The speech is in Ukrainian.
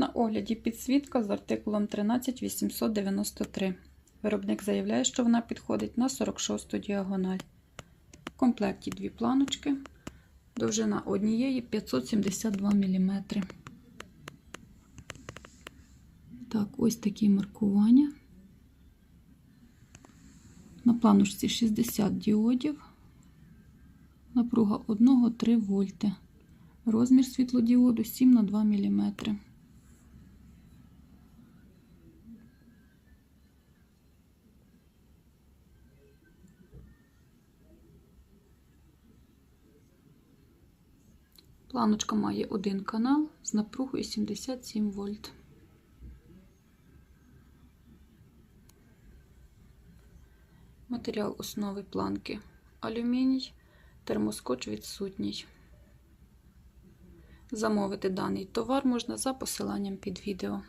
На огляді підсвітка з артикулом 13893. Виробник заявляє, що вона підходить на 46 діагональ. В комплекті дві планочки. Довжина однієї 572 мм. Так, ось такі маркування. На планочці 60 діодів. Напруга 1-3 вольти. Розмір світлодіоду 7 на 2 мм. Планочка має один канал з напругою 77 вольт. Матеріал основи планки алюміній, термоскоч відсутній. Замовити даний товар можна за посиланням під відео.